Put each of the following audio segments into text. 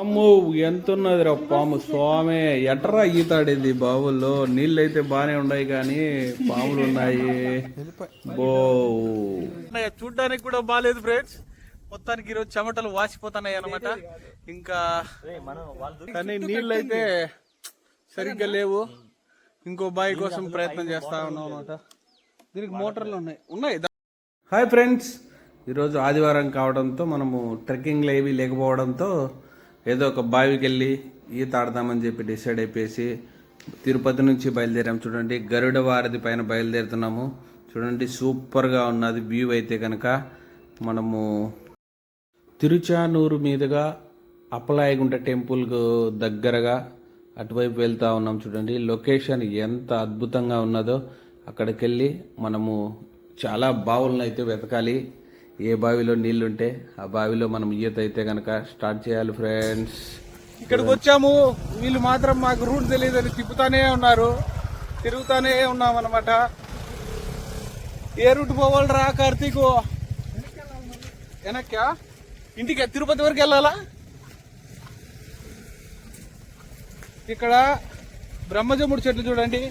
అమ్మో ఎంత ఉన్నది రా పాము. స్వామి ఎట్రా ఈతాడేది బావుల్లో? నీళ్ళు అయితే బానే ఉన్నాయి కానీ పాములు ఉన్నాయి బో చూడ్డానికి కూడా బాగాలేదు ఫ్రెండ్స్. మొత్తానికి ఈరోజు చెమటలు వాసిపోతున్నాయి అనమాట ఇంకా కానీ నీళ్ళు అయితే సరిగ్గా లేవు. ఇంకో బావి కోసం ప్రయత్నం చేస్తా ఉన్నాం అనమాట దీనికి మోటార్లు ఉన్నాయి. ఉన్నాయి. Hi friends. ఈరోజు ఆదివారం కావడంతో మనము ట్రెక్కింగ్లు ఏవి లేకపోవడంతో ఏదో ఒక బావికి వెళ్ళి ఈత ఆడదామని చెప్పి డిసైడ్ అయిపోయేసి తిరుపతి నుంచి బయలుదేరాము చూడండి గరుడ వారధి పైన బయలుదేరుతున్నాము. చూడండి సూపర్గా ఉన్నది వ్యూ అయితే కనుక మనము తిరుచానూరు మీదుగా అప్పలాయగుంట టెంపుల్కు దగ్గరగా అటువైపు వెళ్తూ ఉన్నాం. చూడండి లొకేషన్ ఎంత అద్భుతంగా ఉన్నదో అక్కడికి వెళ్ళి మనము చాలా బావులను అయితే వెతకాలి. ఏ బావిలో నీళ్ళుంటే ఆ బావిలో మనం ఈత అయితే కనుక స్టార్ట్ చేయాలి ఫ్రెండ్స్ ఇక్కడికి వచ్చాము. వీళ్ళు మాత్రం మాకు రూట్ తెలియదని తిప్పుతానే ఉన్నారు. తిరుగుతానే ఉన్నాం అనమాట ఏ రూట్ పోవాలరా కార్తీక్? వెనక్కా? ఇంటికి తిరుపతి వరకు వెళ్ళాలా? ఇక్కడ బ్రహ్మజముడు చెట్లు చూడండి.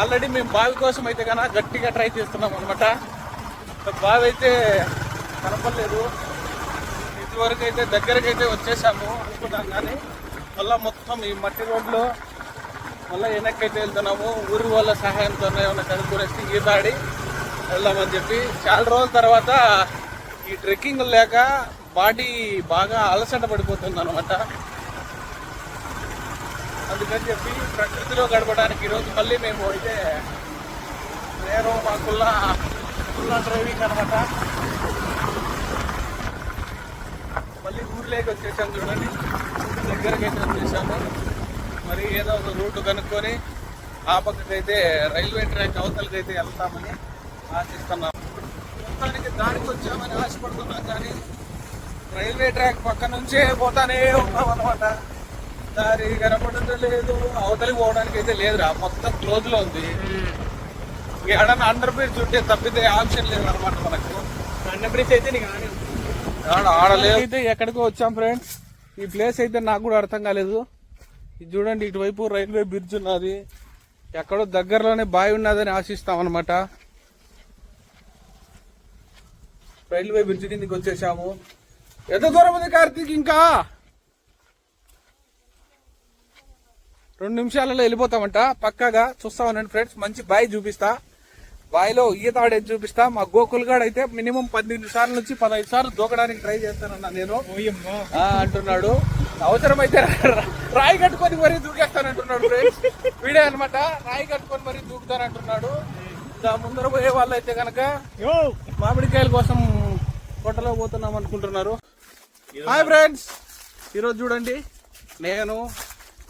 ఆల్రెడీ మేము బావి కోసం అయితే కన్నా గట్టిగా ట్రై చేస్తున్నాం అనమాట బావి అయితే కనపడలేదు. ఇదివరకు అయితే దగ్గరకు అయితే వచ్చేసాము అనుకున్నాం కానీ మళ్ళీ మొత్తం ఈ మట్టి రోడ్లో మళ్ళీ వెనక్కి అయితే వెళ్తున్నాము. ఊరి వాళ్ళ సహాయంతో ఏమైనా కనుక్కునేసి ఈతాడి వెళ్దామని చెప్పి చాలా రోజుల తర్వాత ఈ ట్రెక్కింగ్ లేక బాడీ బాగా అలసట పడిపోతుంది అనమాట అందుకని చెప్పి ప్రకృతిలో గడపడానికి ఈరోజు మళ్ళీ మేము అయితే నేను మా కుల్లా కుల్లా డ్రైవింగ్ అనమాట మళ్ళీ ఊర్లోకి వచ్చేసాం చూడండి. దగ్గరకి అయితే వచ్చేసాము. మరి ఏదో ఒక రూట్ కనుక్కొని ఆ పక్కకైతే రైల్వే ట్రాక్ అవతలకి అయితే వెళ్తామని ఆశిస్తున్నాం. మొత్తానికి దానికి వచ్చామని ఆశపడుతున్నాం కానీ రైల్వే ట్రాక్ పక్క నుంచే పోతానే ఉన్నాం అనమాట దారి కనపడటం లేదు అవతలికి పోవడానికి అయితే లేదురా. మొత్తం క్లోజ్లో ఉంది. ఎడన్నా అండర్ బ్రిడ్జ్ ఉంటే తప్పితే ఆప్షన్ లేదు అనమాట మనకు. అండర్ బ్రిడ్జ్ అయితే నీకు ఆడలేదు అయితే ఎక్కడికో వచ్చాం ఫ్రెండ్స్ ఈ ప్లేస్ అయితే నాకు కూడా అర్థం కాలేదు. ఇది చూడండి ఇటువైపు రైల్వే బ్రిడ్జ్ ఉన్నది. ఎక్కడో దగ్గరలోనే బావి ఉన్నదని ఆశిస్తాం అనమాట రైల్వే బ్రిడ్జ్ కిందకి వచ్చేసాము. ఎంత దూరం ఉంది కార్తీక్ ఇంకా? రెండు నిమిషాలలో వెళ్ళిపోతామంట. పక్కాగా చూస్తా ఉండండి ఫ్రెండ్స్ మంచి బావి చూపిస్తా. బావిలో ఈత ఆడేది చూపిస్తా? మా గోకుల్ గాడు అయితే మినిమం పద్దెనిమిది సార్ల నుంచి పదహైదు సార్లు దూకడానికి ట్రై చేస్తానన్నా నేను. అంటున్నాడు. అవసరమైతే రాయి కట్టుకొని మరీ దూకేస్తానంటున్నాడు ఫ్రెండ్స్ వీడే అనమాట రాయి కట్టుకొని మరీ దూకుతానంటున్నాడు. దా ముందర పోయే వాళ్ళు అయితే కనుక మామిడికాయల కోసం పొట్టలో పోతున్నాం అనుకుంటున్నారు. హాయ్ ఫ్రెండ్స్ ఈరోజు చూడండి. నేను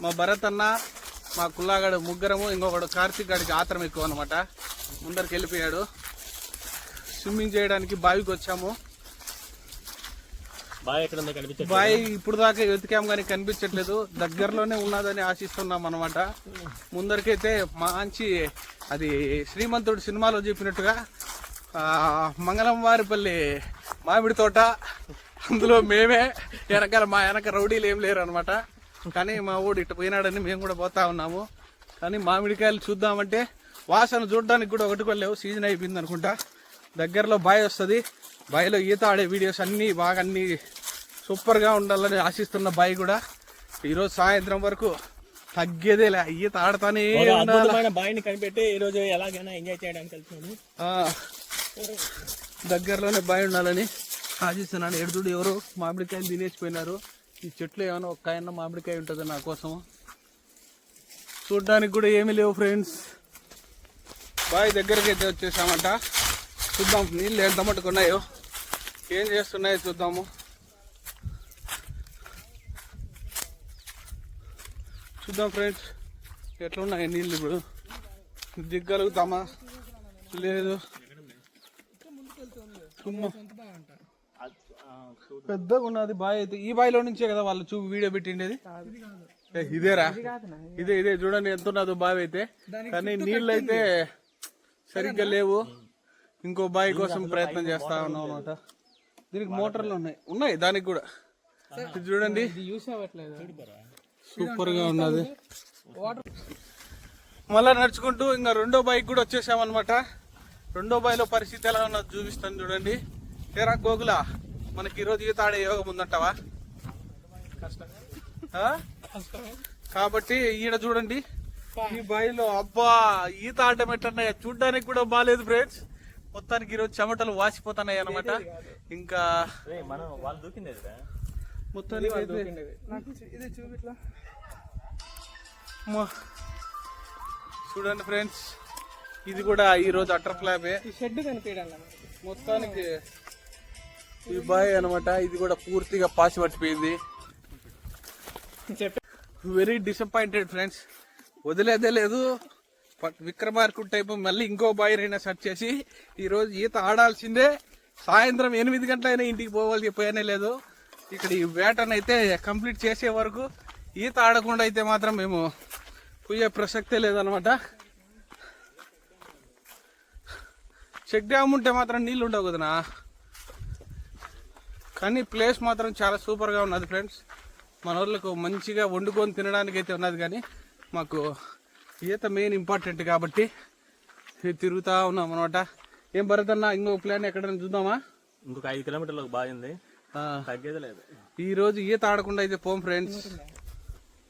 మా భరత్ అన్న మా కుల్లాగాడు ముగ్గురము ఇంకొకడు కార్తీక్ గాడికి ఆత్రం ఎక్కువ అనమాట ముందరికి వెళ్ళిపోయాడు. స్విమ్మింగ్ చేయడానికి బావికి వచ్చాము. బావి ఇప్పుడు దాకా వెతికాం కానీ కనిపించట్లేదు. దగ్గరలోనే ఉన్నదని ఆశిస్తున్నాం అనమాట ముందరికైతే మంచి అది శ్రీమంతుడు సినిమాలో చెప్పినట్టుగా ఆ, మంగళం వారిపల్లి మామిడి తోట. అందులో మేమే వెనకాల మా వెనక రౌడీలు ఏం లేరు అనమాట కానీ మా ఊడు ఇటు పోయినాడని మేము కూడా పోతా ఉన్నాము. కానీ మామిడికాయలు చూద్దామంటే వాసన చూడడానికి కూడా ఒకటి కూడా లేవు. సీజన్ అయిపోయింది అనుకుంటా. దగ్గరలో బావి వస్తుంది. బావిలో ఈత ఆడే వీడియోస్ అన్నీ బాగా అన్నీ సూపర్గా ఉండాలని ఆశిస్తున్న బావి కూడా. ఈరోజు సాయంత్రం వరకు తగ్గేదేలే ఈత ఆడతానే బావిని కనిపెట్టి ఈ రోజు ఎలాగైనా ఎంజాయ్ చేయడానికి వెళ్తున్నాను. దగ్గరలోనే బావి ఉండాలని ఆశిస్తున్నాను. ఎడుతుడు ఎవరు? మామిడికాయలు తినేసిపోయినారు. ఈ చెట్లు ఏమైనా ఒక్క ఆయన మామిడికాయ ఉంటుంది నా కోసం చూడ్డానికి కూడా ఏమీ లేవు ఫ్రెండ్స్. బావి దగ్గరికి అయితే వచ్చేసామంట. చూద్దాం నీళ్ళు ఎంత మట్టుకున్నాయో ఉన్నాయో. ఏం చేస్తున్నాయో చూద్దాము. చూద్దాం ఫ్రెండ్స్. ఎట్లున్నాయి నీళ్ళు ఇప్పుడు? దిగ్గలుగుతామా లేదు. పెద్దగా ఉన్నది బావి అయితే ఈ బావిలో నుంచే కదా వాళ్ళు చూపి వీడియో పెట్టిండేది? ఇదేరా? ఇదే ఇదే చూడండి ఎంత ఉన్నదో బావి అయితే. కానీ నీళ్ళు అయితే సరిగ్గా లేవు. ఇంకో బావి కోసం ప్రయత్నం చేస్తా ఉన్నాం అనమాట దీనికి మోటార్లు ఉన్నాయి. ఉన్నాయి దానికి కూడా. చూడండి. యూస్ అవ్వట్లేదు? సూపర్గా ఉన్నది. మళ్ళా నడుచుకుంటూ ఇంకా రెండో బైక్ కూడా వచ్చేసామన్నమాట. రెండో బైలో పరిస్థితి ఎలా ఉన్నది చూపిస్తాను చూడండి. ఏరా గోగులా మనకి ఈరోజు ఈత ఆడే యోగం ఉందంటావా? కాబట్టి ఈడ చూడండి ఈ బాయిలో అబ్బా ఈత ఆడటం ఎట్లన్నాయా చూడ్డానికి కూడా బాగాలేదు ఫ్రెండ్స్. మొత్తానికి ఈరోజు చెమటలు వాసిపోతున్నాయి అన్నమాట. ఇంకా మొత్తానికి. చూడండి ఫ్రెండ్స్ ఇది కూడా ఈ రోజు అటర్ ఫ్లాబే షెడ్ మొత్తానికి ఈ బాయ్ అనమాట ఇది కూడా పూర్తిగా పాసి పట్టిపోయింది వెరీ డిసప్పాయింటెడ్ ఫ్రెండ్స్ వదిలేదే లేదు. విక్రమార్కు విక్రమార్కుడు టైపు మళ్ళీ ఇంకో బాయ్ అయినా సెర్చ్ చేసి ఈరోజు ఈత ఆడాల్సిందే. సాయంత్రం ఎనిమిది గంటలైనా ఇంటికి పోవాలి చెప్పనే లేదు. ఇక్కడ ఈ వేటనైతే కంప్లీట్ చేసే వరకు ఈత ఆడకుండా అయితే మాత్రం మేము పోయే ప్రసక్తే లేదనమాట చెక్ డ్యామ్ ఉంటే మాత్రం నీళ్ళు ఉండవు కదనా కానీ ప్లేస్ మాత్రం చాలా సూపర్గా ఉన్నది ఫ్రెండ్స్. మన వాళ్ళకు మంచిగా వండుకొని తినడానికి అయితే ఉన్నది కానీ మాకు ఈత మెయిన్ ఇంపార్టెంట్ కాబట్టి తిరుగుతూ ఉన్నాం అనమాట ఏం భరత్ అన్న ఇంకో ప్లాన్ ఎక్కడైనా చూద్దామా? ఇంకొక ఐదు కిలోమీటర్లకు బాగుంది తగ్గేది లేదు. ఈ రోజు ఈత ఆడకుండా అయితే పోం ఫ్రెండ్స్.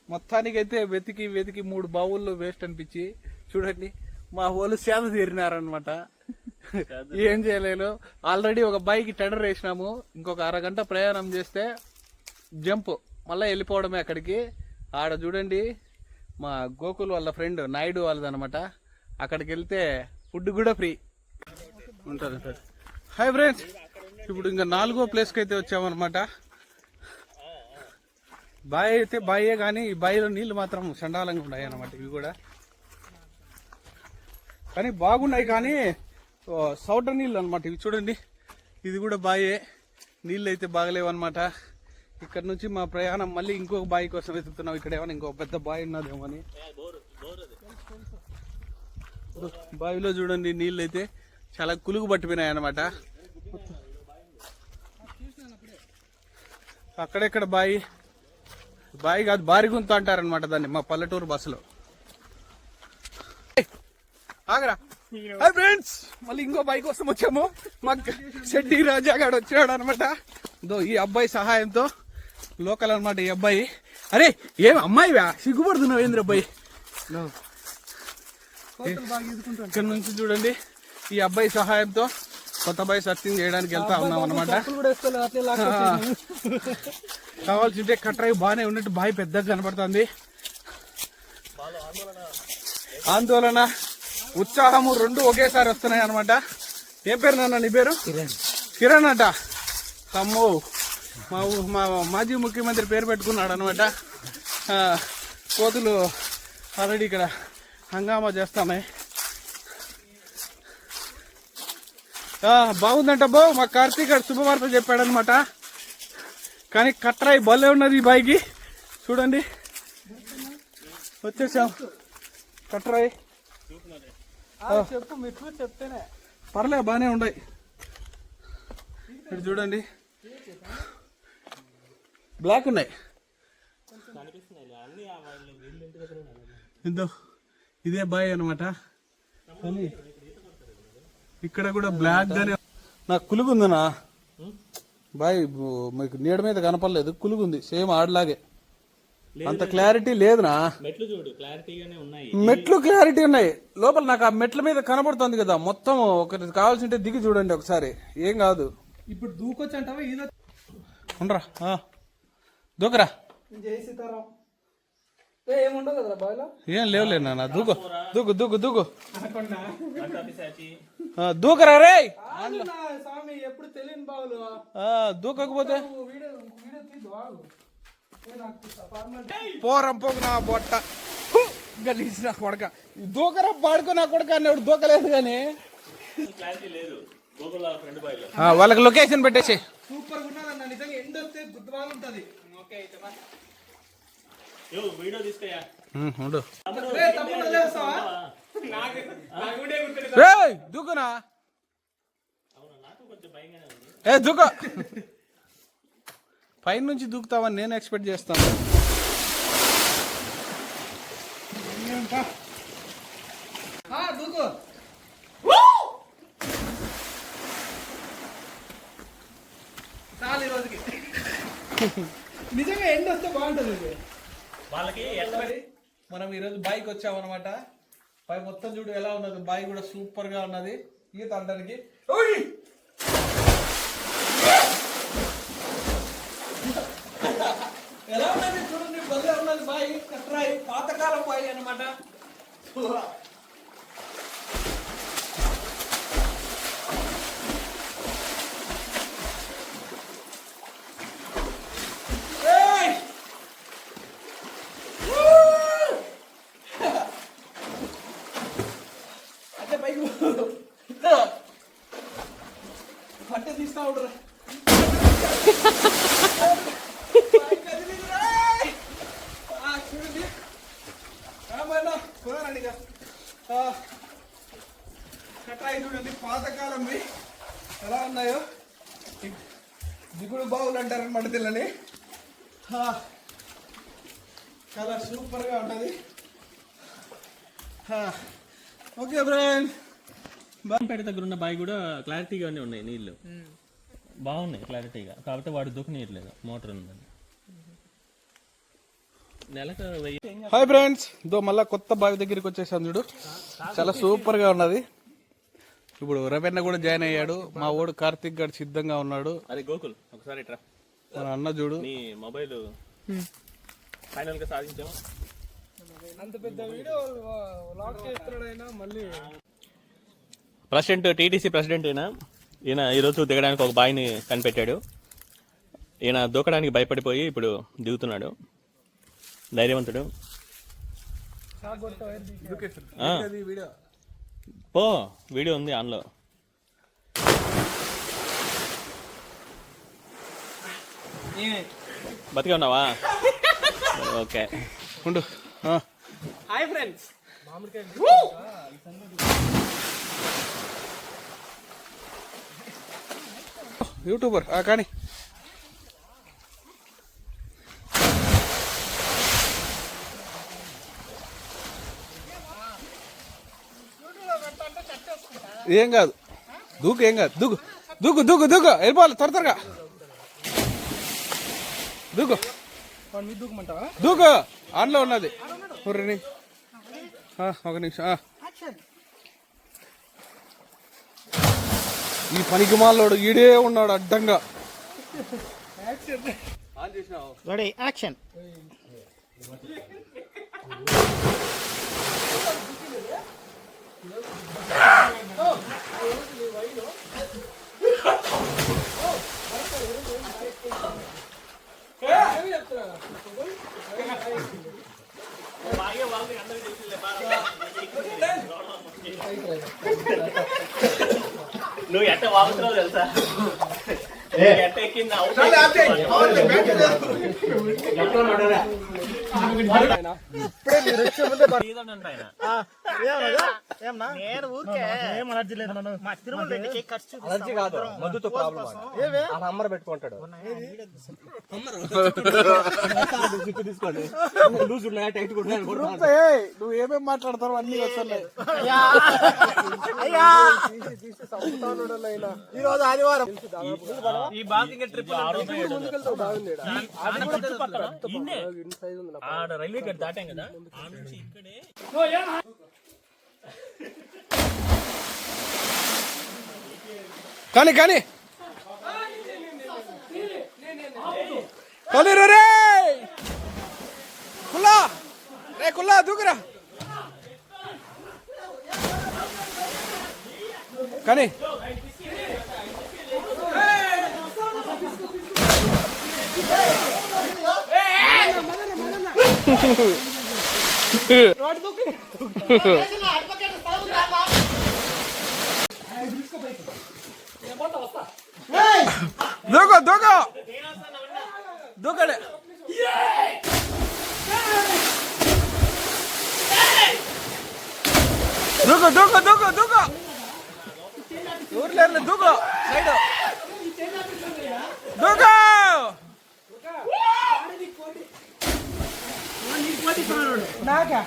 మొత్తానికైతే వెతికి వెతికి మూడు బావుల్లో వేస్ట్ అనిపించి చూడండి మా వాళ్ళు సేద తీరినారనమాట ఏం చేయలేదు ఆల్రెడీ ఒక బైక్ టెండర్ వేసినాము. ఇంకొక అరగంట ప్రయాణం చేస్తే జంప్. మళ్ళీ వెళ్ళిపోవడమే అక్కడికి. ఆడ చూడండి మా గోకుల్ వాళ్ళ ఫ్రెండ్ నాయుడు వాళ్ళదనమాట అక్కడికి వెళ్తే ఫుడ్ కూడా ఫ్రీ ఉంటుంది సార్. హాయ్ ఫ్రెండ్స్ ఇప్పుడు ఇంకా నాలుగో ప్లేస్కి అయితే వచ్చామన్నమాట. బాయ్ అయితే బాయే కానీ ఈ బాయిలో నీళ్ళు మాత్రం చండాలంగా ఉన్నాయి అన్నమాట ఇవి కూడా. కానీ బాగున్నాయి కానీ సౌటర్ నీళ్ళు అనమాట ఇవి చూడండి. ఇది కూడా బాయే. నీళ్ళు అయితే బాగలేవన్నమాట. ఇక్కడ నుంచి మా ప్రయాణం మళ్ళీ ఇంకొక బావి కోసం వెతుకుతున్నాం. ఇక్కడ ఏమైనా ఇంకో పెద్ద బావి ఉన్నదేమో అని. బావిలో చూడండి నీళ్ళు అయితే చాలా కులుగు పట్టిపోయినాయి అనమాట అక్కడెక్కడ బాయి? బాయి కాదు బారిగుంత అంటారనమాట దాన్ని మా పల్లెటూరు బస్సులో. ఆగరా. హాయ్ ఫ్రెండ్స్ మళ్ళీ ఇంకో బైక్ కోసం వచ్చాము. మా షెడ్డి రాజా గారు వచ్చాడు అనమాట దో ఈ అబ్బాయి సహాయంతో లోకల్ అన్నమాట ఈ అబ్బాయి. అరే ఏం అమ్మాయివా? సిగ్గుపడుతున్నావు ఏంద్ర అబ్బాయి? ఇక్కడ నుంచి చూడండి. ఈ అబ్బాయి సహాయంతో కొత్త బాయ్ సర్చింగ్ చేయడానికి వెళ్తా ఉన్నాం అనమాట కావాల్సింటే కట్రాయి బాగానే ఉన్నట్టు బావి పెద్దగా కనపడుతుంది. ఆందోళన. ఉత్సాహము రెండు ఒకేసారి వస్తున్నాయి అనమాట ఏం పేరు నాన్న నీ పేరు? కిరణ్. అట. అమ్మో. మా ఊ- మా మాజీ ముఖ్యమంత్రి పేరు పెట్టుకున్నాడు అనమాట కోతులు ఆల్రెడీ ఇక్కడ హంగామా చేస్తున్నాయి. బాగుందంట బో మా కార్తీక్ గారు శుభవార్త చెప్పాడనమాట కానీ కట్రాయి భలే ఉన్నది ఈ బాయికి. చూడండి. వచ్చేసాం. కట్రాయి. చెప్పు చూసి చెప్తేనే. పర్లే బాగానే ఉన్నాయి ఇక్కడ చూడండి. బ్లాక్ ఉన్నాయి. ఇందో ఇదే బాయ్ అనమాట కానీ ఇక్కడ కూడా బ్లాక్ గానే నాకు కులుగుందనా బాయ్ మీకు నీడ మీద కనపడలేదు. కులుగుంది. సేమ్ ఆడలాగే. అంత క్లారిటీ లేదునా? మెట్లు చూడు క్లారిటీగానే ఉన్నాయి. మెట్లు క్లారిటీ ఉన్నాయి. లోపల నాకు ఆ మెట్ల మీద కనబడుతుంది కదా మొత్తం ఒకటి కావాల్సింటే దిగి చూడండి ఒకసారి. ఏం కాదు. ఇప్పుడు దూకొచ్చి అంటావా ఈదో ఉండరా. ఆ. దూకరా. జై సీతారాం. ఏ లేవులే నాన్న దూకు దూకు దూకు దూకు. దూకరా రే. దూకకపోతే? పోరం పోకు నా బొట్ట! గలీజ్ నా కొడక. దూకరా పాడుకో నా కొడక అన్నాడు దూకలేదు కానీ. వాళ్ళకి లొకేషన్ పెట్టేసి. సూపర్గా ఉన్నదన్న నిజంగా ఎండ వస్తే గుద్దుబాగా ఉంటది. ఓకే అయితే బా. యో వీడియో తీసుకోయా? ఉమ్, ఉండు. రే, తమ్ముడు వదిలేస్తావా? నాకు నాకు వీడియో గుర్తులేదు. రేయ్, దూకునా? అవునా నాకు కొంచెం భయంగానే ఉంది. ఏ దూక. పైన నుంచి దూకుతావని నేను ఎక్స్పెక్ట్ చేస్తాను. దూకు. చాలు నిజంగా ఎండ వస్తే బాగుంటుంది. వాళ్ళకి మనం ఈరోజు బైక్ వచ్చామన్నమాట పై మొత్తం చూడు ఎలా ఉన్నది. బైక్ కూడా సూపర్గా ఉన్నది. ఈత అంటానికి ఎలా ఉన్నది చూడండి బలి ఉన్నది బాయి కట్రాయి పాతకాలం బాయ్ అన్నమాట ఏయ్! అంటే పైకి పట్టే తీస్తా ఉండరా చూడండి రామాయణ కుదరండి ఇక. ఆ, కట్టాయి చూడండి పాతకాలంవి ఎలా ఉన్నాయో ఈ దిగుడు బావులు అంటారనమాట తెల్లని ఆ, చాలా సూపర్గా ఉంటుంది. ఓకే ఫ్రెండ్ పేట దగ్గర ఉన్న బావి కూడా క్లారిటీగానే ఉన్నాయి నీళ్ళు బాగున్నాయి క్లారిటీగా. కాకపోతే వాడు దూకనీయట్లేదు మోటార్ ఉందని. Hi friends. దో మళ్ళా కొత్త బావి దగ్గరికి వచ్చేసాం చూడు. చాలా సూపర్గా ఉన్నది. ఇప్పుడు రవెన్న కూడా జాయిన్ అయ్యాడు. మా ఓడు కార్తిక్ గారు సిద్ధంగా ఉన్నాడు. అరే గోకుల్ ఒకసారి మన అన్న చూడు. నీ మొబైల్ ఫైనల్గా సాధించాము. అంత పెద్ద వీడియో లాక్ చేస్తున్నాడు ఆయన మళ్ళీ. ప్రెసిడెంట్ టీటీసీ ప్రెసిడెంట్ అయినా ఈయన ఈరోజు దిగడానికి ఒక బాయిని కనిపెట్టాడు. ఈయన దూకడానికి భయపడిపోయి ఇప్పుడు దిగుతున్నాడు. ధైర్యవంతుడు. పో వీడియో ఉంది ఆన్లో. బతిగా ఉన్నావా? ఓకే. ఉండు. ఆ. Hi friends. యూట్యూబర్. ఆ కానీ. ఏం కాదు. దూకు ఏం కాదు. దూకు. దూకు దూకు దూకు. వెళ్ళిపోవాలి త్వర త్వరగా. దూకు. దూకు! ఆన్లో ఉన్నది. ఒక నిమిషం ఆ. ఈ పనికి మాలోడు ఈడే ఉన్నాడు అడ్డంగా. యాక్షన్. నువ్వు ఎట్ట వాగుతున్నావు తెలుసా ఎట్ట ఎక్కింది నేను ఊరికే ఏం అలర్జీ లేదు నన్ను మా తిరుమల రెడ్డికి ఖర్చు అలర్జీ కాదు మందుతో ప్రాబ్లం అమ్మర్ పెట్టుకుంటాడు. నువ్వు ఏమేం మాట్లాడతావు అన్ని వస్తున్నాయి. ఈ రోజు ఆదివారం. ఈ ట్రిప్ రైల్వే గేట్ దాటాం కదా. ఆ నుంచి ఇక్కడే. కానీ కానీ. కలిరు రే కుల్లా. రే కుల్లా దూకురా. కానీ. దూకు దూకు దూకు! దూకడే దూకు దూకు దూకు దూకు! ఊర్లేరు దూకు! సైడ్. దూకు! నాకా?